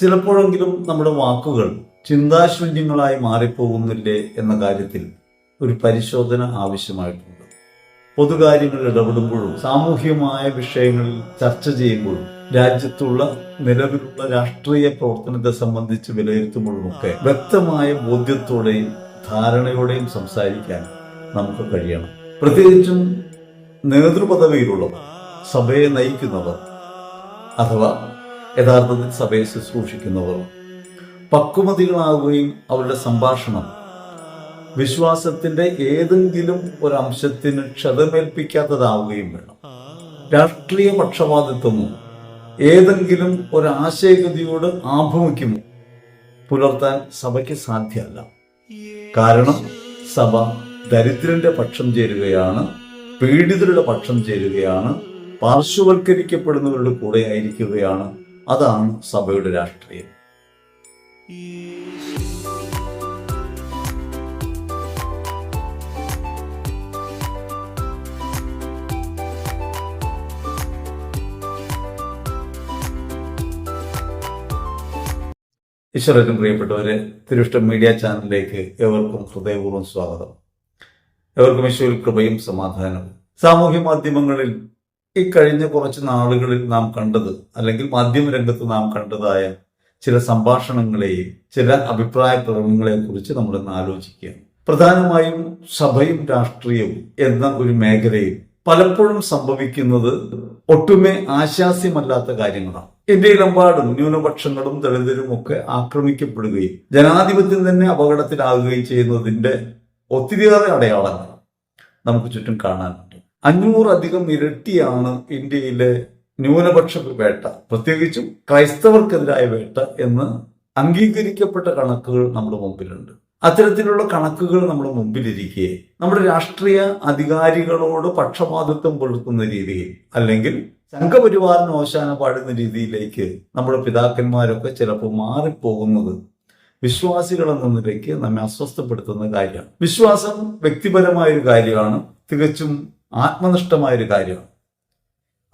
ചിലപ്പോഴെങ്കിലും നമ്മുടെ വാക്കുകൾ ചിന്താശൂന്യങ്ങളായി മാറിപ്പോകുന്നില്ലേ എന്ന കാര്യത്തിൽ ഒരു പരിശോധന ആവശ്യമായിട്ടുണ്ട്. പൊതുകാര്യങ്ങളിൽ ഇടപെടുമ്പോഴും സാമൂഹ്യമായ വിഷയങ്ങളിൽ ചർച്ച ചെയ്യുമ്പോഴും രാജ്യത്തുള്ള നിലവിലുള്ള രാഷ്ട്രീയ പ്രവർത്തനത്തെ സംബന്ധിച്ച് വിലയിരുത്തുമ്പോഴുമൊക്കെ വ്യക്തമായ ബോധ്യത്തോടെയും ധാരണയോടെയും സംസാരിക്കാൻ നമുക്ക് കഴിയണം. പ്രത്യേകിച്ചും നേതൃപദവിയിലുള്ളവർ സഭയെ നയിക്കുന്നവർ അഥവാ യഥാർത്ഥത്തിൽ സഭയെ ശുശ്രൂഷിക്കുന്നവർ. പക്വമതികളാവുകയും അവരുടെ സംഭാഷണം. വിശ്വാസത്തിന്റെ ഏതെങ്കിലും ഒരു അംശത്തിന് ക്ഷതമേൽപ്പിക്കാത്തതാവുകയും വേണം. രാഷ്ട്രീയ പക്ഷപാതിത്വമോ ഏതെങ്കിലും ഒരാശയഗതിയോട് ആഭിമുഖ്യമോ പുലർത്താൻ സഭയ്ക്ക് സാധ്യമല്ല. കാരണം സഭ ദരിദ്രന്റെ പക്ഷം ചേരുകയാണ് പീഡിതരുടെ പക്ഷം ചേരുകയാണ് പാർശ്വവൽക്കരിക്കപ്പെടുന്നവരുടെ കൂടെ ആയിരിക്കുകയാണ് അതാണ് സഭയുടെ രാഷ്ട്രീയം. ഈശ്വരനും പ്രിയപ്പെട്ടവരെ തിരുഷ്ടം മീഡിയ ചാനലിലേക്ക് എവർക്കും ഹൃദയപൂർവം സ്വാഗതം. എവർക്കും ഈശ്വരിൽ കൃപയും സമാധാനവും. സാമൂഹ്യ മാധ്യമങ്ങളിൽ ഈ കഴിഞ്ഞ കുറച്ച് നാളുകളിൽ നാം കണ്ടത് അല്ലെങ്കിൽ മാധ്യമരംഗത്ത് നാം കണ്ടതായ ചില സംഭാഷണങ്ങളെയും ചില അഭിപ്രായ പ്രകടനങ്ങളെയും കുറിച്ച് നമ്മൾ ഇന്ന് ആലോചിക്കുകയാണ്. പ്രധാനമായും സഭയും രാഷ്ട്രീയവും എന്ന ഒരു മേഖലയിൽ പലപ്പോഴും സംഭവിക്കുന്നത് ഒട്ടുമേ ആശാസ്യമല്ലാത്ത കാര്യങ്ങളാണ്. ഇന്ത്യയിലെമ്പാടും ന്യൂനപക്ഷങ്ങളും ദളിതരും ഒക്കെ ആക്രമിക്കപ്പെടുകയും ജനാധിപത്യം തന്നെ അപകടത്തിലാകുകയും ചെയ്യുന്നതിന്റെ ഒത്തിരിയേറെ അടയാളങ്ങൾ നമുക്ക് ചുറ്റും കാണാനുണ്ട്. അഞ്ഞൂറധികം ഇരട്ടിയാണ് ഇന്ത്യയിലെ ന്യൂനപക്ഷ വേട്ട. പ്രത്യേകിച്ചും ക്രൈസ്തവർക്കെതിരായ വേട്ട എന്ന് അംഗീകരിക്കപ്പെട്ട കണക്കുകൾ നമ്മുടെ മുമ്പിലുണ്ട്. അത്തരത്തിലുള്ള കണക്കുകൾ നമ്മുടെ മുമ്പിലിരിക്കെ നമ്മുടെ രാഷ്ട്രീയ അധികാരികളോട് പക്ഷപാതിത്വം പുലർത്തുന്ന രീതിയിൽ അല്ലെങ്കിൽ സംഘപരിവാറിന് ഓശാന പാടുന്ന രീതിയിലേക്ക് നമ്മുടെ പിതാക്കന്മാരൊക്കെ ചിലപ്പോൾ മാറിപ്പോകുന്നത് വിശ്വാസികൾ എന്ന നിലയ്ക്ക് നമ്മെ അസ്വസ്ഥപ്പെടുത്തുന്ന കാര്യമാണ്. വിശ്വാസം വ്യക്തിപരമായ ഒരു കാര്യമാണ്. തികച്ചും ആത്മനിഷ്ഠമായ ഒരു കാര്യമാണ്.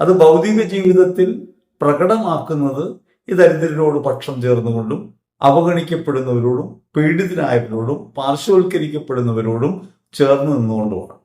അത് ഭൗതിക ജീവിതത്തിൽ പ്രകടമാക്കുന്നത് ഈ ദരിദ്രരോട് പക്ഷം ചേർന്നുകൊണ്ടും അവഗണിക്കപ്പെടുന്നവരോടും പീഡിതനായവരോടും പാർശ്വവൽക്കരിക്കപ്പെടുന്നവരോടും ചേർന്ന് നിന്നുകൊണ്ടുമാണ്.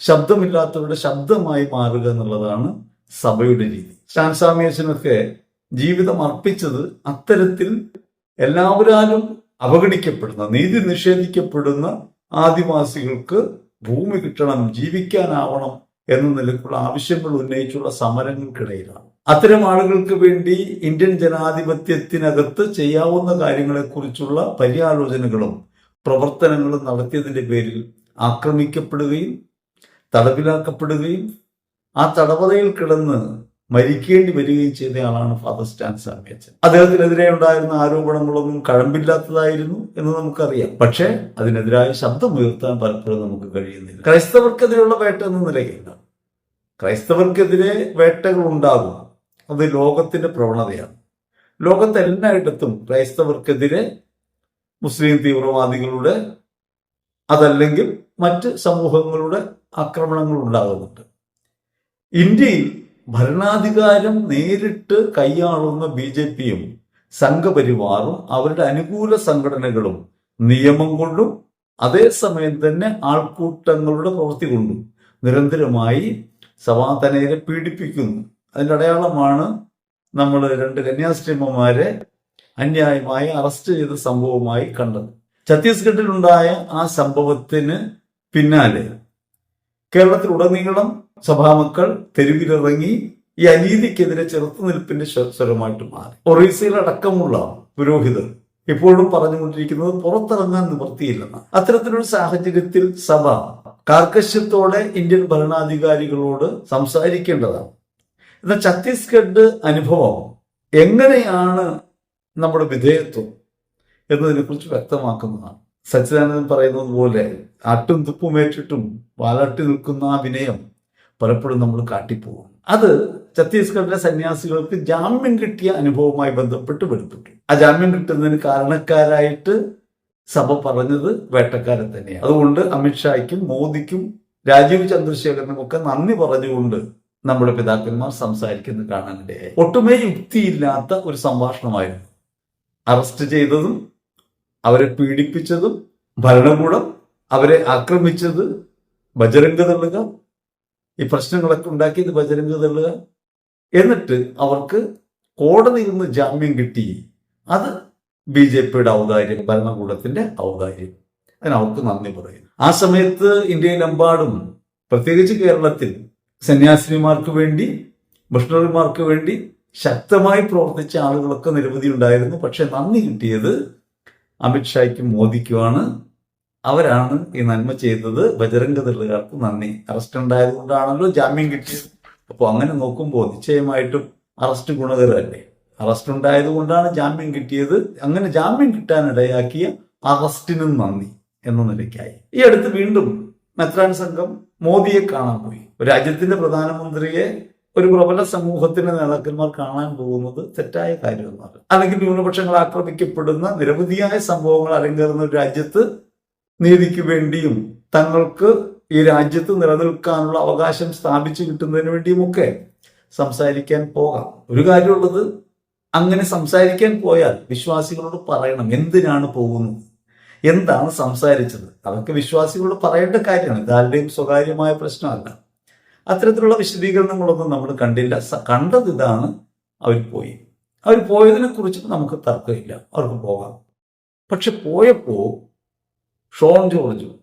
ശബ്ദമില്ലാത്തവരുടെ ശബ്ദമായി മാറുക എന്നുള്ളതാണ് സഭയുടെ രീതി. ശാൻസാമേശനൊക്കെ ജീവിതം അർപ്പിച്ചത് അത്തരത്തിൽ എല്ലാവരാലും അവഗണിക്കപ്പെടുന്ന നീതി നിഷേധിക്കപ്പെടുന്ന ആദിവാസികൾക്ക് ഭൂമി കിട്ടണം ജീവിക്കാനാവണം എന്ന നിലക്കുള്ള ആവശ്യങ്ങൾ ഉന്നയിച്ചുള്ള സമരങ്ങൾക്കിടയിലാണ്. അത്തരം ആളുകൾക്ക് വേണ്ടി ഇന്ത്യൻ ജനാധിപത്യത്തിനകത്ത് ചെയ്യാവുന്ന കാര്യങ്ങളെക്കുറിച്ചുള്ള പര്യാലോചനകളും പ്രവർത്തനങ്ങളും നടത്തിയതിന്റെ പേരിൽ ആക്രമിക്കപ്പെടുകയും തടവിലാക്കപ്പെടുകയും ആ തടവതയിൽ കിടന്ന് മരിക്കേണ്ടി വരികയും ചെയ്തയാളാണ് ഫാദർ സ്റ്റാൻ സാമ്യച്ചൻ. അദ്ദേഹത്തിനെതിരെ ഉണ്ടായിരുന്ന ആരോപണങ്ങളൊന്നും കഴമ്പില്ലാത്തതായിരുന്നു എന്ന് നമുക്കറിയാം. പക്ഷേ അതിനെതിരായ ശബ്ദമുയർത്താൻ പലപ്പോഴും നമുക്ക് കഴിയുന്നില്ല. ക്രൈസ്തവർക്കെതിരെയുള്ള വേട്ട എന്ന നിലയില്ല ക്രൈസ്തവർക്കെതിരെ വേട്ടകൾ ഉണ്ടാകും. അത് ലോകത്തിന്റെ പ്രവണതയാണ്. ലോകത്തെല്ലായിടത്തും ക്രൈസ്തവർക്കെതിരെ മുസ്ലിം തീവ്രവാദികളുടെ അതല്ലെങ്കിൽ മറ്റ് സമൂഹങ്ങളുടെ ആക്രമണങ്ങൾ ഉണ്ടാകുന്നുണ്ട്. ഇന്ത്യയിൽ ഭരണാധികാരം നേരിട്ട് കൈയാളുന്ന ബി ജെ പിയും സംഘപരിവാറും അവരുടെ അനുകൂല സംഘടനകളും നിയമം കൊണ്ടും അതേസമയം തന്നെ ആൾക്കൂട്ടങ്ങളുടെ പ്രവൃത്തി കൊണ്ടും നിരന്തരമായി സമാധാനയെ പീഡിപ്പിക്കുന്നു. അതിന്റെ അടയാളമാണ് നമ്മൾ രണ്ട് കന്യാസ്ത്രീമ്മമാരെ അന്യായമായി അറസ്റ്റ് ചെയ്ത സംഭവമായി കണ്ടത്. ഛത്തീസ്ഗഡിലുണ്ടായ ആ സംഭവത്തിന് പിന്നാലെ കേരളത്തിലുടനീളം സഭാമക്കൾ തെരുവിലിറങ്ങി ഈ അനീതിക്കെതിരെ ചെറുത്തുനിൽപ്പിന്റെ സ്വ- സ്വരമായിട്ട് മാറി. ഒറീസയിലടക്കമുള്ള പുരോഹിതർ ഇപ്പോഴും പറഞ്ഞുകൊണ്ടിരിക്കുന്നത് പുറത്തിറങ്ങാൻ നിവൃത്തിയില്ലെന്ന് അത്തരത്തിലൊരു സാഹചര്യത്തിൽ സഭ കാർക്കശ്യത്തോടെ ഇന്ത്യൻ ഭരണാധികാരികളോട് സംസാരിക്കേണ്ടതാണ്. എന്നാൽ ഛത്തീസ്ഗഡ് അനുഭവം എങ്ങനെയാണ് നമ്മുടെ വിധേയത്വം എന്നതിനെക്കുറിച്ച് വ്യക്തമാക്കുന്നതാണ്. സച്ചിദാനന്ദൻ പറയുന്നത് പോലെ അട്ടും തുപ്പുമേറ്റിട്ടും വാലാട്ടി നിൽക്കുന്ന ആ വിനയം പലപ്പോഴും നമ്മൾ കാട്ടിപ്പോകും. അത് ഛത്തീസ്ഗഡിലെ സന്യാസികൾക്ക് ജാമ്യം കിട്ടിയ അനുഭവവുമായി ബന്ധപ്പെട്ട് വെളിപ്പെട്ടു. ആ ജാമ്യം കിട്ടുന്നതിന് കാരണക്കാരായിട്ട് സഭ പറഞ്ഞത് വേട്ടക്കാരൻ തന്നെയാണ്. അതുകൊണ്ട് അമിത്ഷായ്ക്കും മോദിക്കും രാജീവ് ചന്ദ്രശേഖരനും ഒക്കെ നന്ദി പറഞ്ഞുകൊണ്ട് നമ്മുടെ പിതാക്കന്മാർ സംസാരിക്കുന്നത് കാണാനിടയായി. ഒട്ടുമേ യുക്തിയില്ലാത്ത ഒരു സംഭാഷണമായിരുന്നു. അറസ്റ്റ് ചെയ്തതും അവരെ പീഡിപ്പിച്ചതും ഭരണകൂടം അവരെ ആക്രമിച്ചത് ബജരംഗ തള്ളുക ഈ പ്രശ്നങ്ങളൊക്കെ ഉണ്ടാക്കിയത് ബജരംഗ തള്ളുക എന്നിട്ട് അവർക്ക് കോടതിയിൽ നിന്ന് ജാമ്യം കിട്ടി. അത് ബി ജെ പിയുടെ ഔദാര്യം ഭരണകൂടത്തിന്റെ ഔദാര്യം. അതിന് അവർക്ക് നന്ദി പറയുന്നു. ആ സമയത്ത് ഇന്ത്യയിലെമ്പാടും പ്രത്യേകിച്ച് കേരളത്തിൽ സന്യാസിനിമാർക്ക് വേണ്ടി മിഷണറിമാർക്ക് വേണ്ടി ശക്തമായി പ്രവർത്തിച്ച ആളുകളൊക്കെ നിരവധി ഉണ്ടായിരുന്നു. പക്ഷെ നന്ദി കിട്ടിയത് അമിത്ഷായ്ക്കും മോദിക്കുമാണ്. അവരാണ് ഈ നന്മ ചെയ്തത്. ബജരംഗ ദളുകാർക്ക് നന്ദി. അറസ്റ്റ് ഉണ്ടായതുകൊണ്ടാണല്ലോ ജാമ്യം കിട്ടിയത്. അപ്പോൾ അങ്ങനെ നോക്കുമ്പോൾ നിശ്ചയമായിട്ടും അറസ്റ്റ് ഗുണകരമല്ലേ? അറസ്റ്റ് ഉണ്ടായത് കൊണ്ടാണ് ജാമ്യം കിട്ടിയത്. അങ്ങനെ ജാമ്യം കിട്ടാനിടയാക്കിയ അറസ്റ്റിനും നന്ദി എന്ന നിലയ്ക്കായി. ഈ അടുത്ത് വീണ്ടും മെത്രാൻ സംഘം മോദിയെ കാണാൻ പോയി. രാജ്യത്തിന്റെ പ്രധാനമന്ത്രിയെ ഒരു പ്രബല സമൂഹത്തിന്റെ നേതാക്കന്മാർ കാണാൻ പോകുന്നത് തെറ്റായ കാര്യമെന്നാണ് അല്ലെങ്കിൽ ന്യൂനപക്ഷങ്ങൾ ആക്രമിക്കപ്പെടുന്ന നിരവധിയായ സംഭവങ്ങൾ അരങ്ങേറുന്ന ഒരു രാജ്യത്ത് നീതിക്ക് വേണ്ടിയും തങ്ങൾക്ക് ഈ രാജ്യത്ത് നിലനിൽക്കാനുള്ള അവകാശം സ്ഥാപിച്ചു കിട്ടുന്നതിന് വേണ്ടിയുമൊക്കെ സംസാരിക്കാൻ പോകാം. ഒരു കാര്യമുള്ളത് അങ്ങനെ സംസാരിക്കാൻ പോയാൽ വിശ്വാസികളോട് പറയണം എന്തിനാണ് പോകുന്നത്? എന്താണ് സംസാരിച്ചത്? അതൊക്കെ വിശ്വാസികളോട് പറയേണ്ട കാര്യമാണ്. ഇതാരുടെയും സ്വകാര്യമായ പ്രശ്നമല്ല. അത്തരത്തിലുള്ള വിശദീകരണങ്ങളൊന്നും നമ്മൾ കണ്ടില്ല. കണ്ടത് ഇതാണ്. അവർ പോയി. അവർ പോയതിനെ കുറിച്ച് നമുക്ക് തർക്കമില്ല. അവർക്ക് പോകാം. പക്ഷെ പോയപ്പോ ഷോൺ ജോർജും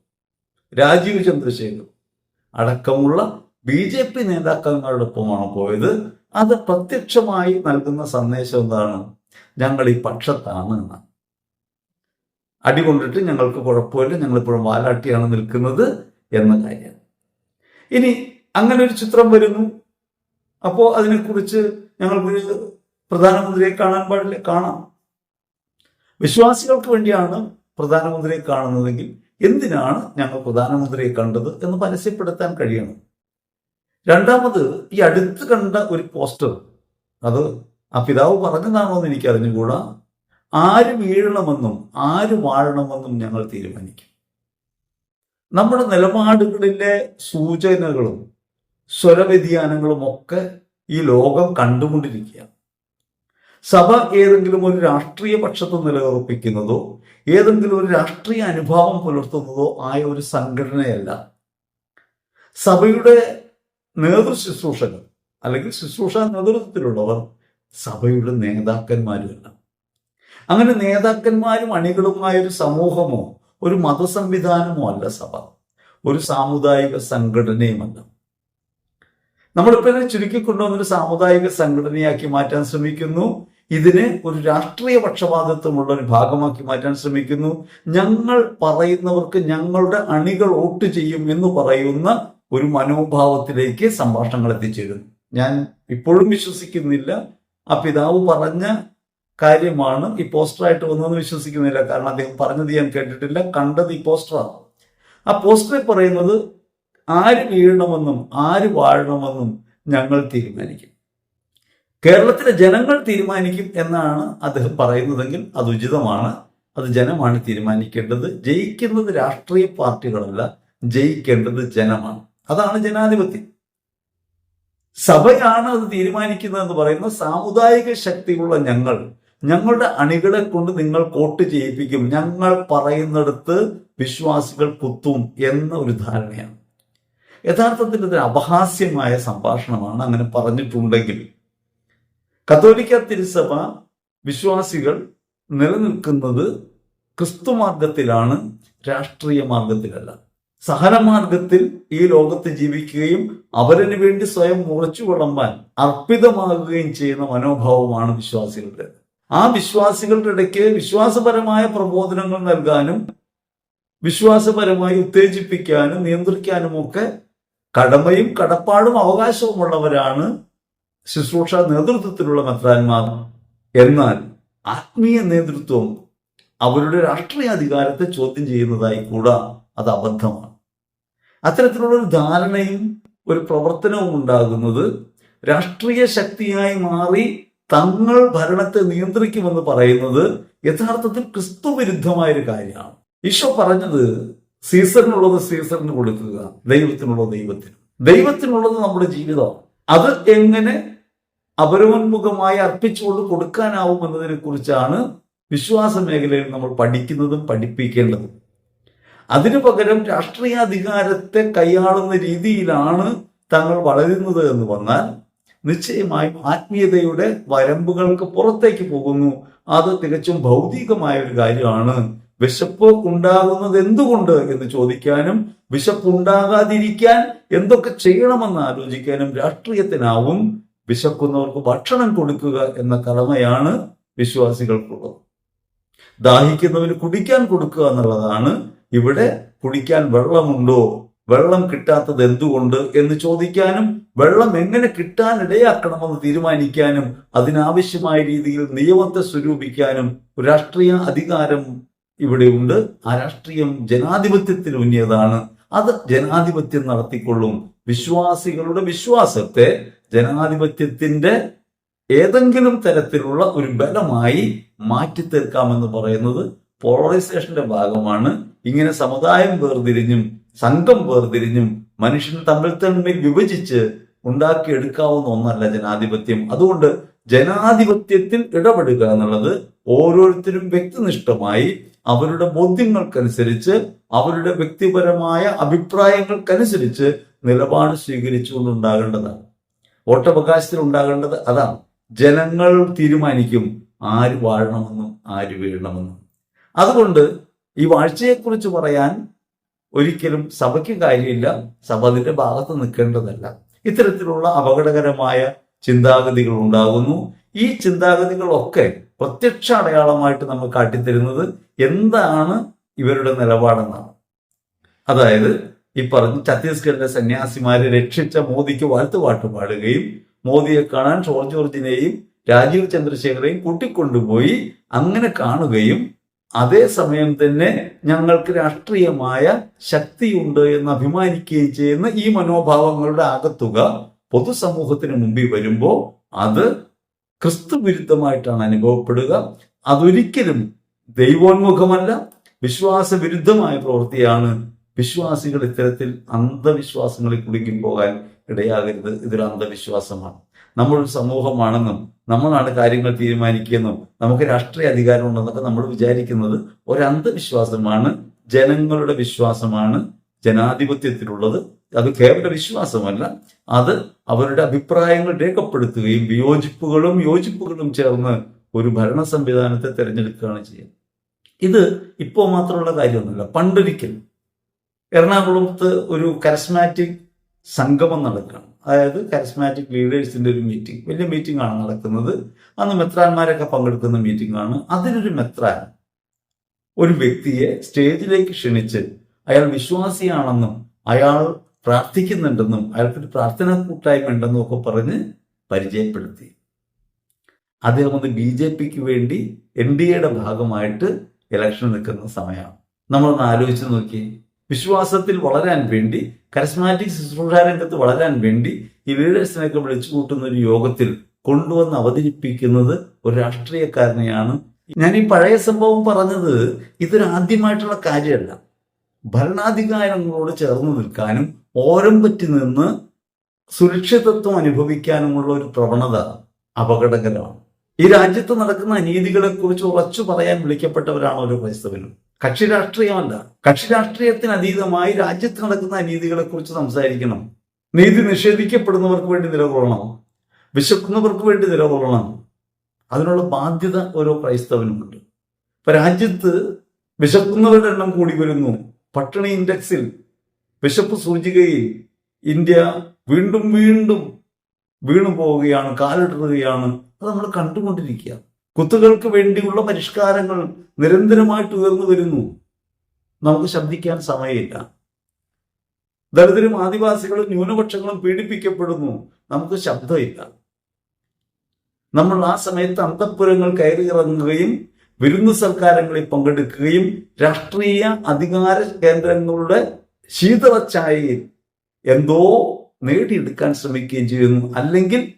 രാജീവ് ചന്ദ്രശേഖർ അടക്കമുള്ള ബി ജെ പി നേതാക്കന്മാരോടൊപ്പമാണ് പോയത്. അത് പ്രത്യക്ഷമായി നൽകുന്ന സന്ദേശം എന്താണ്? ഞങ്ങൾ ഈ പക്ഷത്താണ് എന്നാണ് അടികൊണ്ടിട്ട് ഞങ്ങൾക്ക് കുഴപ്പമില്ല. ഞങ്ങളിപ്പോഴും വാലാട്ടിയാണ് നിൽക്കുന്നത് എന്ന കാര്യം. ഇനി അങ്ങനെ ഒരു ചിത്രം വരുന്നു. അപ്പോൾ അതിനെക്കുറിച്ച് ഞങ്ങൾ പ്രധാനമന്ത്രിയെ കാണാൻ പാടില്ല. കാണാം. വിശ്വാസികൾക്ക് വേണ്ടിയാണ് പ്രധാനമന്ത്രിയെ കാണുന്നതെങ്കിൽ എന്തിനാണ് ഞങ്ങൾ പ്രധാനമന്ത്രിയെ കണ്ടത് എന്ന് പരസ്യപ്പെടുത്താൻ കഴിയണം. രണ്ടാമത് ഈ അടുത്ത് കണ്ട ഒരു പോസ്റ്റർ അത് ആ പിതാവ് പറഞ്ഞതാണോ എന്ന് എനിക്ക് അറിഞ്ഞുകൂടാ ആര് വീഴണമെന്നും ആര് വാഴണമെന്നും ഞങ്ങൾ തീരുമാനിക്കും. നമ്മുടെ നിലപാടുകളിലെ സൂചനകളും സ്വരവ്യതിയാനങ്ങളും ഒക്കെ ഈ ലോകം കണ്ടുകൊണ്ടിരിക്കുകയാണ് സഭ ഏതെങ്കിലും ഒരു രാഷ്ട്രീയ പക്ഷത്ത് നിലയുറപ്പിക്കുന്നതോ ഏതെങ്കിലും ഒരു രാഷ്ട്രീയ അനുഭാവം പുലർത്തുന്നതോ ആയ ഒരു സംഘടനയല്ല. സഭയുടെ നേതൃ ശുശ്രൂഷകർ അല്ലെങ്കിൽ ശുശ്രൂഷ നേതൃത്വത്തിലുള്ളവർ സഭയുടെ നേതാക്കന്മാരുമല്ല. അങ്ങനെ നേതാക്കന്മാരും അണികളുമായ ഒരു സമൂഹമോ ഒരു മതസംവിധാനമോ അല്ല സഭ. ഒരു സാമുദായിക സംഘടനയുമല്ല. നമ്മളിപ്പോൾ ഇതിനെ ചുരുക്കി കൊണ്ടുവന്നൊരു സാമുദായിക സംഘടനയാക്കി മാറ്റാൻ ശ്രമിക്കുന്നു. ഇതിനെ ഒരു രാഷ്ട്രീയ പക്ഷപാതത്വമുള്ള ഒരു ഭാഗമാക്കി മാറ്റാൻ ശ്രമിക്കുന്നു. ഞങ്ങൾ പറയുന്നവർക്ക് ഞങ്ങളുടെ അണികൾ വോട്ട് ചെയ്യും എന്ന് പറയുന്ന ഒരു മനോഭാവത്തിലേക്ക് സംഭാഷണങ്ങൾ എത്തിച്ചേരുന്നു. ഞാൻ ഇപ്പോഴും വിശ്വസിക്കുന്നില്ല. ആ പിതാവ് പറഞ്ഞ കാര്യമാണ് ഈ പോസ്റ്ററായിട്ട് വന്നതെന്ന് വിശ്വസിക്കുന്നില്ല. കാരണം അദ്ദേഹം പറഞ്ഞത് ഞാൻ കേട്ടിട്ടില്ല. കണ്ടത് ഈ പോസ്റ്ററാണ്. ആ പോസ്റ്ററിൽ പറയുന്നത് ആര് വീഴണമെന്നും ആര് വാഴണമെന്നും ഞങ്ങൾ തീരുമാനിക്കും. കേരളത്തിലെ ജനങ്ങൾ തീരുമാനിക്കും എന്നാണ് അദ്ദേഹം പറയുന്നതെങ്കിൽ അത് ഉചിതമാണ്. അത് ജനമാണ് തീരുമാനിക്കേണ്ടത്. ജയിക്കുന്നത് രാഷ്ട്രീയ പാർട്ടികളല്ല ജയിക്കേണ്ടത് ജനമാണ്. അതാണ് ജനാധിപത്യം. സഭയാണ് അത് തീരുമാനിക്കുന്നതെന്ന് പറയുന്ന സാമുദായിക ശക്തിയുള്ള ഞങ്ങൾ ഞങ്ങളുടെ അണികളെ കൊണ്ട് നിങ്ങൾ വോട്ട് ചെയ്യിപ്പിക്കും. ഞങ്ങൾ പറയുന്നിടത്ത് വിശ്വാസികൾ കുത്തും എന്ന ഒരു ധാരണയാണ്. യഥാർത്ഥത്തിൽ ഇതൊരു അപഹാസ്യമായ സംഭാഷണമാണ്. അങ്ങനെ പറഞ്ഞിട്ടുണ്ടെങ്കിൽ കത്തോലിക്ക തിരുസഭ വിശ്വാസികൾ നിലനിൽക്കുന്നത് ക്രിസ്തു മാർഗത്തിലാണ് രാഷ്ട്രീയ മാർഗത്തിലല്ല സഹനമാർഗത്തിൽ ഈ ലോകത്ത് ജീവിക്കുകയും അവരന് വേണ്ടി സ്വയം മുറച്ചു വിളമ്പാൻ അർപ്പിതമാകുകയും ചെയ്യുന്ന മനോഭാവമാണ് വിശ്വാസികളുടെ ആ വിശ്വാസികളുടെ ഇടയ്ക്ക് വിശ്വാസപരമായ പ്രബോധനങ്ങൾ നൽകാനും വിശ്വാസപരമായി ഉത്തേജിപ്പിക്കാനും നിയന്ത്രിക്കാനും ഒക്കെ കടമയും കടപ്പാടും അവകാശവുമുള്ളവരാണ് ശുശ്രൂഷ നേതൃത്വത്തിലുള്ള മെത്രാന്മാർ എന്നാൽ ആത്മീയ നേതൃത്വം അവരുടെ രാഷ്ട്രീയ അധികാരത്തെ ചോദ്യം ചെയ്യുന്നതായി കൂടാ അത് അബദ്ധമാണ്. അത്തരത്തിലുള്ള ഒരു ധാരണയും ഒരു പ്രവർത്തനവും ഉണ്ടാകുന്നത് രാഷ്ട്രീയ ശക്തിയായി മാറി തങ്ങൾ ഭരണത്തെ നിയന്ത്രിക്കുമെന്ന് പറയുന്നത് യഥാർത്ഥത്തിൽ ക്രിസ്തു വിരുദ്ധമായ ഒരു കാര്യമാണ്. ഈശോ പറഞ്ഞത് സീസറിനുള്ളത് സീസറിന് കൊടുക്കുക ദൈവത്തിനുള്ളത് ദൈവത്തിന്. ദൈവത്തിനുള്ളത് നമ്മുടെ ജീവിതമാണ്. അത് എങ്ങനെ അപരോന്മുഖമായി അർപ്പിച്ചുകൊണ്ട് കൊടുക്കാനാവും എന്നതിനെ കുറിച്ചാണ് വിശ്വാസ മേഖലയിൽ നമ്മൾ പഠിക്കുന്നതും പഠിപ്പിക്കേണ്ടതും. അതിനു പകരം രാഷ്ട്രീയ അധികാരത്തെ കൈയാളുന്ന രീതിയിലാണ് തങ്ങൾ വളരുന്നത് എന്ന് വന്നാൽ നിശ്ചയമായും ആത്മീയതയുടെ വരമ്പുകൾക്ക് പുറത്തേക്ക് പോകുന്നു. അത് തികച്ചും ഭൗതികമായ ഒരു കാര്യമാണ്. വിശപ്പ് ഉണ്ടാകുന്നത് എന്തുകൊണ്ട് എന്ന് ചോദിക്കാനും വിശപ്പ് ഉണ്ടാകാതിരിക്കാൻ എന്തൊക്കെ ചെയ്യണമെന്ന് ആലോചിക്കാനും രാഷ്ട്രീയത്തിനാവും വിശക്കുന്നവർക്ക് ഭക്ഷണം കൊടുക്കുക എന്ന കടമയാണ് വിശ്വാസികൾക്കുള്ളത്. ദാഹിക്കുന്നവന് കുടിക്കാൻ കൊടുക്കുക എന്നുള്ളതാണ് ഇവിടെ കുടിക്കാൻ വെള്ളമുണ്ടോ? വെള്ളം കിട്ടാത്തത് എന്തുകൊണ്ട് എന്ന് ചോദിക്കാനും വെള്ളം എങ്ങനെ കിട്ടാൻ ഇടയാക്കണമെന്ന് തീരുമാനിക്കാനും അതിനാവശ്യമായ രീതിയിൽ നിയമത്തെ സ്വരൂപിക്കാനും രാഷ്ട്രീയ അധികാരം ഇവിടെയുണ്ട് ആ രാഷ്ട്രീയം ജനാധിപത്യത്തിന് ഉന്നിയതാണ് അത് ജനാധിപത്യം നടത്തിക്കൊള്ളും. വിശ്വാസികളുടെ വിശ്വാസത്തെ ജനാധിപത്യത്തിന്റെ ഏതെങ്കിലും തരത്തിലുള്ള ഒരു ബലമായി മാറ്റി തീർക്കാമെന്ന് പറയുന്നത് പോളറൈസേഷന്റെ ഭാഗമാണ്. ഇങ്ങനെ സമുദായം വേർതിരിഞ്ഞും സംഘം വേർതിരിഞ്ഞും മനുഷ്യൻ തമ്മിൽ തമ്മിൽ വിഭജിച്ച് ഉണ്ടാക്കിയെടുക്കാവുന്ന ഒന്നല്ല ജനാധിപത്യം. അതുകൊണ്ട് ജനാധിപത്യത്തിൽ ഇടപെടുക എന്നുള്ളത് ഓരോരുത്തരും വ്യക്തിനിഷ്ഠമായി അവരുടെ ബോധ്യങ്ങൾക്കനുസരിച്ച് അവരുടെ വ്യക്തിപരമായ അഭിപ്രായങ്ങൾക്കനുസരിച്ച് നിലപാട് സ്വീകരിച്ചുകൊണ്ടുണ്ടാകേണ്ടതാണ്. വോട്ടവകാശത്തിൽ ഉണ്ടാകേണ്ടത് അതാണ്. ജനങ്ങൾ തീരുമാനിക്കും ആര് വാഴണമെന്നും ആര് വീഴണമെന്നും. അതുകൊണ്ട് ഈ വാഴ്ചയെക്കുറിച്ച് പറയാൻ ഒരിക്കലും സഭയ്ക്ക് കാര്യമില്ല. സഭ അതിന്റെ ഭാഗത്ത് നിൽക്കേണ്ടതല്ല. ഇത്തരത്തിലുള്ള അപകടകരമായ ചിന്താഗതികൾ ഉണ്ടാകുന്നു. ഈ ചിന്താഗതികളൊക്കെ പ്രത്യക്ഷ അടയാളമായിട്ട് നമ്മൾ കാട്ടിത്തരുന്നത് എന്താണ് ഇവരുടെ നിലപാടെന്നാണ്. അതായത് ഈ പറഞ്ഞ ഛത്തീസ്ഗഡിലെ സന്യാസിമാരെ രക്ഷിച്ച മോദിക്ക് വാഴ്ത്തുപാട്ട് പാടുകയും മോദിയെ കാണാൻ ഷോർ ജോർജിനെയും രാജീവ് ചന്ദ്രശേഖരെയും കൂട്ടിക്കൊണ്ടുപോയി അങ്ങനെ കാണുകയും അതേസമയം തന്നെ ഞങ്ങൾക്ക് രാഷ്ട്രീയമായ ശക്തിയുണ്ട് എന്ന് അഭിമാനിക്കുകയും ചെയ്യുന്ന ഈ മനോഭാവങ്ങളുടെ ആകത്തുക പൊതുസമൂഹത്തിന് മുമ്പിൽ വരുമ്പോൾ അത് ക്രിസ്തു വിരുദ്ധമായിട്ടാണ് അനുഭവപ്പെടുക. അതൊരിക്കലും ദൈവോന്മുഖമല്ല വിശ്വാസ വിരുദ്ധമായ പ്രവൃത്തിയാണ്. വിശ്വാസികൾ ഇത്തരത്തിൽ അന്ധവിശ്വാസങ്ങളിൽ കുടുങ്ങി പോകാൻ ഇടയാകരുത്. ഇതൊരു അന്ധവിശ്വാസമാണ്. നമ്മളൊരു സമൂഹമാണെന്നും നമ്മളാണ് കാര്യങ്ങൾ തീരുമാനിക്കുന്നതും നമുക്ക് രാഷ്ട്രീയ അധികാരം ഉണ്ടെന്നൊക്കെ നമ്മൾ വിചാരിക്കുന്നത് ഒരു അന്ധവിശ്വാസമാണ് ജനങ്ങളുടെ വിശ്വാസമാണ് ജനാധിപത്യത്തിലുള്ളത്. അത് കേവല വിശ്വാസമല്ല. അത് അവരുടെ അഭിപ്രായങ്ങൾ രേഖപ്പെടുത്തുകയും വിയോജിപ്പുകളും യോജിപ്പുകളും ചേർന്ന് ഒരു ഭരണ സംവിധാനത്തെ തിരഞ്ഞെടുക്കുകയാണ് ചെയ്യുന്നത്. ഇത് ഇപ്പോൾ മാത്രമുള്ള കാര്യമൊന്നുമില്ല. പണ്ടൊരിക്കൽ എറണാകുളത്ത് ഒരു കരസ്മാറ്റിക് സംഗമം നടക്കുകയാണ്. അതായത് കരസ്മാറ്റിക് ലീഡേഴ്സിന്റെ ഒരു മീറ്റിംഗ് വലിയ മീറ്റിംഗ് ആണ് നടക്കുന്നത്. അന്ന് മെത്രാന്മാരൊക്കെ പങ്കെടുക്കുന്ന മീറ്റിംഗ് ആണ്. അതിനൊരു മെത്രാൻ ഒരു വ്യക്തിയെ സ്റ്റേജിലേക്ക് ക്ഷണിച്ച് അയാൾ വിശ്വാസിയാണെന്നും അയാൾ പ്രാർത്ഥിക്കുന്നുണ്ടെന്നും അയാൾക്കൊരു പ്രാർത്ഥന കൂട്ടായ്മ ഉണ്ടെന്നും ഒക്കെ പറഞ്ഞ് പരിചയപ്പെടുത്തി. അദ്ദേഹം ഒന്ന് ബി ജെ പിക്ക് വേണ്ടി എൻ ഡി എയുടെ ഭാഗമായിട്ട് ഇലക്ഷൻ നിൽക്കുന്ന സമയമാണ് നമ്മളൊന്ന് ആലോചിച്ച് നോക്കി വിശ്വാസത്തിൽ വളരാൻ വേണ്ടി കരസ്മാറ്റിക് ശുശ്രൂഷ രംഗത്ത് വളരാൻ വേണ്ടി ഈ ലീഡേഴ്സിനൊക്കെ വിളിച്ചു കൂട്ടുന്ന ഒരു യോഗത്തിൽ കൊണ്ടുവന്ന് അവതരിപ്പിക്കുന്നത് ഒരു രാഷ്ട്രീയക്കാരനെയാണ്. ഞാൻ ഈ പഴയ സംഭവം പറഞ്ഞത് ഇതൊരാദ്യമായിട്ടുള്ള കാര്യമല്ല. ഭരണാധികാരങ്ങളോട് ചേർന്ന് നിൽക്കാനും ഓരം പറ്റി നിന്ന് സുരക്ഷിതത്വം അനുഭവിക്കാനുമുള്ള ഒരു പ്രവണത അപകടകരമാണ്. ഈ രാജ്യത്ത് നടക്കുന്ന അനീതികളെക്കുറിച്ച് ഉറച്ചു പറയാൻ വിളിക്കപ്പെട്ടവരാണ് ഓരോ ക്രൈസ്തവനും കക്ഷി രാഷ്ട്രീയമല്ല. കക്ഷി രാഷ്ട്രീയത്തിന് അതീതമായി രാജ്യത്ത് നടക്കുന്ന അനീതികളെക്കുറിച്ച് സംസാരിക്കണം. നീതി നിഷേധിക്കപ്പെടുന്നവർക്ക് വേണ്ടി നിലകൊള്ളണം വിശക്കുന്നവർക്ക് വേണ്ടി നിലകൊള്ളണം അതിനുള്ള ബാധ്യത ഓരോ ക്രൈസ്തവനുമുണ്ട്. ഇപ്പൊ രാജ്യത്ത് വിശക്കുന്നവരുടെ എണ്ണം കൂടി വരുന്നു. പട്ടിണി ഇൻഡെക്സിൽ വിശപ്പ് സൂചികയിൽ ഇന്ത്യ വീണ്ടും വീണ്ടും വീണു പോവുകയാണ് കാലിടുകയാണ് അത് നമ്മൾ കണ്ടുകൊണ്ടിരിക്കുക. കുത്തുകൾക്ക് വേണ്ടിയുള്ള പരിഷ്കാരങ്ങൾ നിരന്തരമായിട്ട് ഉയർന്നു വരുന്നു. നമുക്ക് ശബ്ദിക്കാൻ സമയമില്ല. ദളിതരും ആദിവാസികളും ന്യൂനപക്ഷങ്ങളും പീഡിപ്പിക്കപ്പെടുന്നു. നമുക്ക് ശബ്ദമില്ല. നമ്മൾ ആ സമയത്ത് അന്തപ്പുരങ്ങൾ കയറിയിറങ്ങുകയും വിരുന്ന് സൽക്കാരങ്ങളിൽ പങ്കെടുക്കുകയും രാഷ്ട്രീയ അധികാര കേന്ദ്രങ്ങളുടെ ശീതളച്ചായയിൽ എന്തോ നേടിയെടുക്കാൻ ശ്രമിക്കുകയും ചെയ്യുന്നു. അല്ലെങ്കിൽ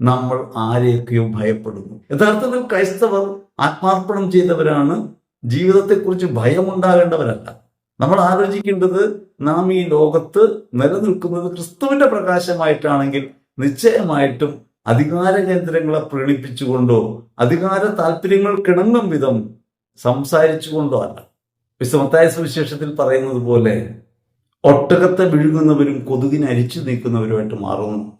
നമ്മൾ ആരെയൊക്കെയോ ഭയപ്പെടുന്നു. യഥാർത്ഥത്തിൽ ക്രൈസ്തവർ ആത്മാർപ്പണം ചെയ്തവരാണ്. ജീവിതത്തെക്കുറിച്ച് ഭയമുണ്ടാകേണ്ടവരല്ല. നമ്മൾ ആലോചിക്കേണ്ടത് നാം ഈ ലോകത്ത് നിലനിൽക്കുന്നത് ക്രിസ്തുവിന്റെ പ്രകാശമായിട്ടാണെങ്കിൽ നിശ്ചയമായിട്ടും അധികാര കേന്ദ്രങ്ങളെ പ്രീണിപ്പിച്ചുകൊണ്ടോ അധികാര താല്പര്യങ്ങൾ കിണങ്ങും വിധം സംസാരിച്ചുകൊണ്ടോ അല്ല. വിശ്വമത്തായ സുവിശേഷത്തിൽ പറയുന്നത് പോലെ ഒട്ടകത്തെ വിഴുങ്ങുന്നവരും കൊതുകിനെ അരിച്ചു നീക്കുന്നവരുമായിട്ട് മാറുന്നു.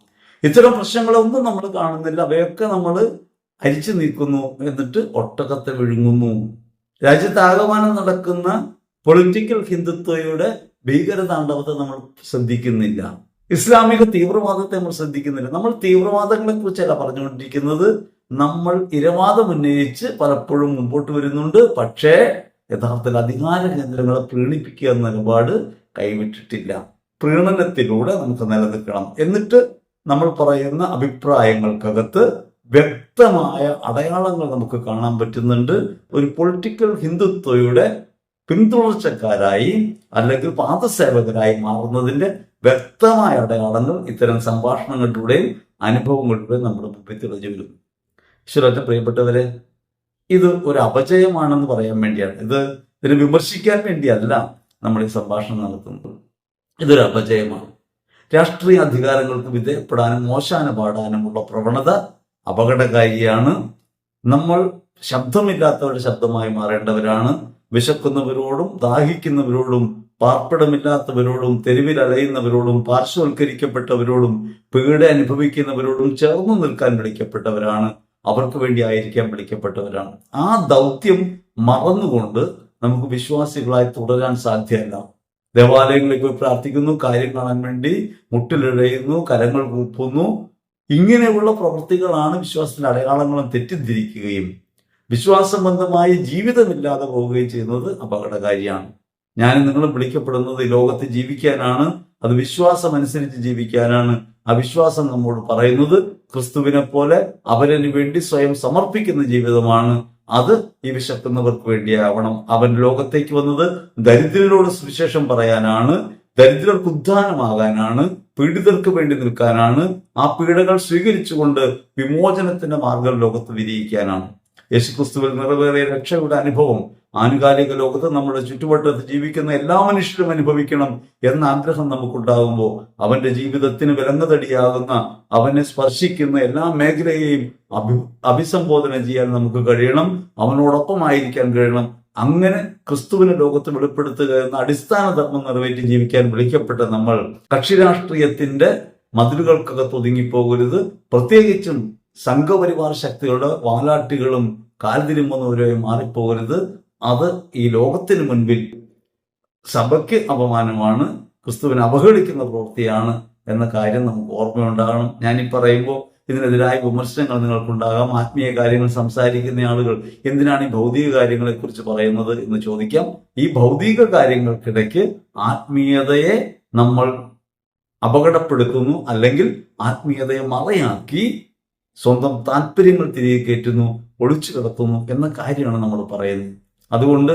ഇത്തരം പ്രശ്നങ്ങളൊന്നും നമ്മൾ കാണുന്നില്ല. അവയൊക്കെ നമ്മൾ അരിച്ചു നീക്കുന്നു എന്നിട്ട് ഒട്ടകത്തെ വിഴുങ്ങുന്നു. രാജ്യത്ത് ആകമാനം നടക്കുന്ന പൊളിറ്റിക്കൽ ഹിന്ദുത്വയുടെ ഭീകരതാണ്ഡവത്തെ നമ്മൾ ശ്രദ്ധിക്കുന്നില്ല. ഇസ്ലാമിക തീവ്രവാദത്തെ നമ്മൾ ശ്രദ്ധിക്കുന്നില്ല. നമ്മൾ തീവ്രവാദങ്ങളെ കുറിച്ചല്ല പറഞ്ഞുകൊണ്ടിരിക്കുന്നത്. നമ്മൾ ഇരവാദം ഉന്നയിച്ച് പലപ്പോഴും മുമ്പോട്ട് വരുന്നുണ്ട്. പക്ഷേ യഥാർത്ഥത്തിൽ അധികാര കേന്ദ്രങ്ങളെ പ്രീണിപ്പിക്കുക എന്ന നിലപാട് കൈവിട്ടിട്ടില്ല. പ്രീണനത്തിലൂടെ നമുക്ക് നിലനിൽക്കണം. എന്നിട്ട് നമ്മൾ പറയുന്ന അഭിപ്രായങ്ങൾക്കകത്ത് വ്യക്തമായ അടയാളങ്ങൾ നമുക്ക് കാണാൻ പറ്റുന്നുണ്ട്. ഒരു പൊളിറ്റിക്കൽ ഹിന്ദുത്വയുടെ പിന്തുടർച്ചക്കാരായി അല്ലെങ്കിൽ പാദസേവകരായി മാറുന്നതിന്റെ വ്യക്തമായ അടയാളങ്ങൾ ഇത്തരം സംഭാഷണങ്ങളിലൂടെയും അനുഭവങ്ങളിലൂടെയും നമ്മുടെ മുമ്പിൽ തെളിഞ്ഞു വരുന്നു. ശരി പ്രിയപ്പെട്ടവരെ ഇത് ഒരു അപജയമാണെന്ന് പറയാൻ വേണ്ടിയാണ്. ഇത് ഇതിനെ വിമർശിക്കാൻ വേണ്ടിയല്ല. നമ്മൾ ഈ സംഭാഷണം നടത്തുന്നത്. ഇതൊരു അപജയമാണ്. രാഷ്ട്രീയ അധികാരങ്ങൾക്ക് വിധേയപ്പെടാനും മോശാന പാടാനുമുള്ള പ്രവണത അപകടകാരിയാണ്. നമ്മൾ ശബ്ദമില്ലാത്തവരുടെ ശബ്ദമായി മാറേണ്ടവരാണ്. വിശക്കുന്നവരോടും ദാഹിക്കുന്നവരോടും പാർപ്പിടമില്ലാത്തവരോടും തെരുവിൽ അലയുന്നവരോടും പാർശ്വവൽക്കരിക്കപ്പെട്ടവരോടും പീഡ അനുഭവിക്കുന്നവരോടും ചേർന്ന് നിൽക്കാൻ വിളിക്കപ്പെട്ടവരാണ്. അവർക്ക് വേണ്ടി ആയിരിക്കാൻ വിളിക്കപ്പെട്ടവരാണ്. ആ ദൗത്യം മറന്നുകൊണ്ട് നമുക്ക് വിശ്വാസികളായി തുടരാൻ സാധ്യമല്ല ദേവാലയങ്ങളിൽ പോയി പ്രാർത്ഥിക്കുന്നു കാര്യം കാണാൻ വേണ്ടി മുട്ടിലിഴയുന്നു കരങ്ങൾ കൂപ്പുന്നു. ഇങ്ങനെയുള്ള പ്രവൃത്തികളാണ് വിശ്വാസത്തിന്റെ അടയാളങ്ങളും തെറ്റിദ്ധരിക്കുകയും വിശ്വാസബന്ധമായ ജീവിതമില്ലാതെ പോവുകയും ചെയ്യുന്നത് അപകടകാരിയാണ്. ഞാൻ നിങ്ങൾ വിളിക്കപ്പെടുന്നത് ലോകത്ത് ജീവിക്കാനാണ് അത് വിശ്വാസം അനുസരിച്ച് ജീവിക്കാനാണ്. അവിശ്വാസം വിശ്വാസം നമ്മോട് പറയുന്നത് ക്രിസ്തുവിനെ പോലെ അവരനു വേണ്ടി സ്വയം സമർപ്പിക്കുന്ന ജീവിതമാണ്. അത് ഈ വിശക്കുന്നവർക്ക് വേണ്ടിയാവണം. അവൻ ലോകത്തേക്ക് വന്നത് ദരിദ്രരോട് സുവിശേഷം പറയാനാണ് ദരിദ്രർക്ക് ഉദ്ധാനമാകാനാണ് പീഡിതർക്ക് വേണ്ടി നിൽക്കാനാണ് ആ പീഡകൾ സ്വീകരിച്ചുകൊണ്ട് വിമോചനത്തിന്റെ മാർഗം ലോകത്ത് വിരിയിക്കാനാണ്. യേശുക്രിസ്തുവിൽ നിറവേറിയ രക്ഷയുടെ അനുഭവം. ആനുകാലിക ലോകത്ത് നമ്മുടെ ചുറ്റുവട്ടത്ത് ജീവിക്കുന്ന എല്ലാ മനുഷ്യരും അനുഭവിക്കണം എന്ന ആഗ്രഹം നമുക്കുണ്ടാകുമ്പോൾ അവന്റെ ജീവിതത്തിന് വിലങ്ങതടിയാകുന്ന അവനെ സ്പർശിക്കുന്ന എല്ലാ മേഖലയെയും അഭി അഭിസംബോധന ചെയ്യാൻ നമുക്ക് കഴിയണം. അവനോടൊപ്പം ആയിരിക്കാൻ കഴിയണം. അങ്ങനെ ക്രിസ്തുവിനെ ലോകത്ത് വെളിപ്പെടുത്തുക എന്ന അടിസ്ഥാന ധർമ്മം നിറവേറ്റി ജീവിക്കാൻ വിളിക്കപ്പെട്ട നമ്മൾ കക്ഷിരാഷ്ട്രീയത്തിന്റെ മതിലുകൾക്കകത്ത് ഒതുങ്ങിപ്പോകരുത്. പ്രത്യേകിച്ചും സംഘപരിവാർ ശക്തികളുടെ വാലാട്ടികളും കാൽതിരുമ്പുന്നവരുമായി മാറിപ്പോകരുത്. അത് ഈ ലോകത്തിന് മുൻപിൽ സഭയ്ക്ക് അപമാനമാണ് ക്രിസ്തുവിനെ അവഹേളിക്കുന്ന പ്രവൃത്തിയാണ് എന്ന കാര്യം നമുക്ക് ഓർമ്മയുണ്ടാകണം. ഞാനീ പറയുമ്പോൾ ഇതിനെതിരായ വിമർശനങ്ങൾ നിങ്ങൾക്കുണ്ടാകാം. ആത്മീയ കാര്യങ്ങൾ സംസാരിക്കുന്ന ആളുകൾ എന്തിനാണ് ഈ ഭൗതിക കാര്യങ്ങളെക്കുറിച്ച് പറയുന്നത് എന്ന് ചോദിക്കാം. ഈ ഭൗതിക കാര്യങ്ങൾക്കിടയ്ക്ക് ആത്മീയതയെ നമ്മൾ അപകടപ്പെടുത്തുന്നു അല്ലെങ്കിൽ ആത്മീയതയെ മറയാക്കി സ്വന്തം താല്പര്യങ്ങൾ തിരികെ കയറ്റുന്നു ഒളിച്ചു കിടത്തുന്നു എന്ന കാര്യമാണ് നമ്മൾ പറയുന്നത്. അതുകൊണ്ട്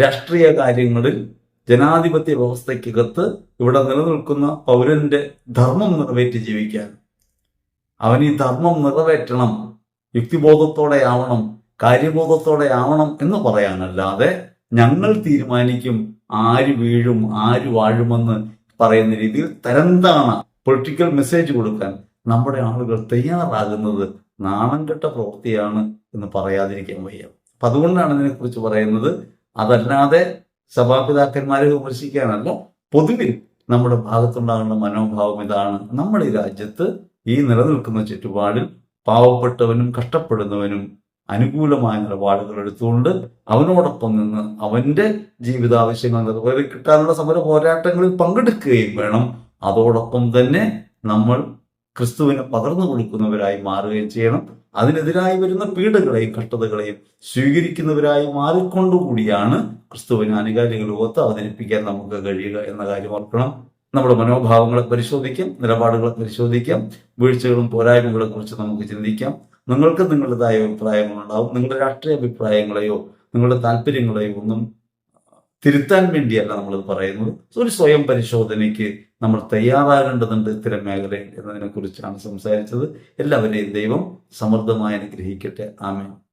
രാഷ്ട്രീയ കാര്യങ്ങളിൽ ജനാധിപത്യ വ്യവസ്ഥയ്ക്കകത്ത് ഇവിടെ നിലനിൽക്കുന്ന പൗരന്റെ ധർമ്മം നിറവേറ്റി ജീവിക്കാൻ. അവൻ ഈ ധർമ്മം നിറവേറ്റണം യുക്തിബോധത്തോടെ ആവണം കാര്യബോധത്തോടെ ആവണം എന്ന് പറയാനല്ലാതെ ഞങ്ങൾ തീരുമാനിക്കും ആര് വീഴും ആര് വാഴുമെന്ന് പറയുന്ന രീതിയിൽ തരംതാണ പൊളിറ്റിക്കൽ മെസ്സേജ് കൊടുക്കാൻ. നമ്മുടെ ആളുകൾ തയ്യാറാകുന്നത് നാണം കെട്ട പ്രവൃത്തിയാണ് എന്ന് പറയാതിരിക്കാൻ വയ്യ. അപ്പൊ അതുകൊണ്ടാണ് ഇതിനെക്കുറിച്ച് പറയുന്നത്. അതല്ലാതെ സഭാപിതാക്കന്മാരെ വിമർശിക്കാനല്ല പൊതുവിൽ നമ്മുടെ ഭാഗത്തുണ്ടാകുന്ന മനോഭാവം ഇതാണ്. നമ്മൾ ഈ രാജ്യത്ത് ഈ നിലനിൽക്കുന്ന ചുറ്റുപാടിൽ പാവപ്പെട്ടവനും കഷ്ടപ്പെടുന്നവനും അനുകൂലമായ നിലപാടുകൾ എടുത്തുകൊണ്ട് അവനോടൊപ്പം നിന്ന് അവന്റെ ജീവിതാവശ്യങ്ങൾ നിറവേറി കിട്ടാനുള്ള സമര പോരാട്ടങ്ങളിൽ പങ്കെടുക്കുകയും വേണം. അതോടൊപ്പം തന്നെ നമ്മൾ ക്രിസ്തുവിനെ പകർന്നു കൊടുക്കുന്നവരായി മാറുകയും ചെയ്യണം. അതിനെതിരായി വരുന്ന പീഡകളെയും കഷ്ടതകളെയും സ്വീകരിക്കുന്നവരായി മാറിക്കൊണ്ടുകൂടിയാണ് ക്രിസ്തുവിനെ ആനുകാലിക ലോകത്ത് അവതരിപ്പിക്കാൻ നമുക്ക് കഴിയുക എന്ന കാര്യം ഓർക്കണം. നമ്മുടെ മനോഭാവങ്ങളെ പരിശോധിക്കാം നിലപാടുകളെ പരിശോധിക്കാം വീഴ്ചകളും പോരായ്മകളെ കുറിച്ച് നമുക്ക് ചിന്തിക്കാം. നിങ്ങൾക്ക് നിങ്ങളുടേതായ അഭിപ്രായങ്ങളുണ്ടാവും. നിങ്ങളുടെ രാഷ്ട്രീയ അഭിപ്രായങ്ങളെയോ നിങ്ങളുടെ താല്പര്യങ്ങളെയോ ഒന്നും തിരുത്താൻ വേണ്ടിയല്ല നമ്മളിത് പറയുന്നത്. ഒരു സ്വയം പരിശോധനയ്ക്ക് നമ്മൾ തയ്യാറാകേണ്ടതുണ്ട് ഇത്തരം മേഖലയിൽ എന്നതിനെ കുറിച്ചാണ് സംസാരിച്ചത്. എല്ലാവരെയും ദൈവം സമൃദ്ധമായി അനുഗ്രഹിക്കട്ടെ. ആമേൻ.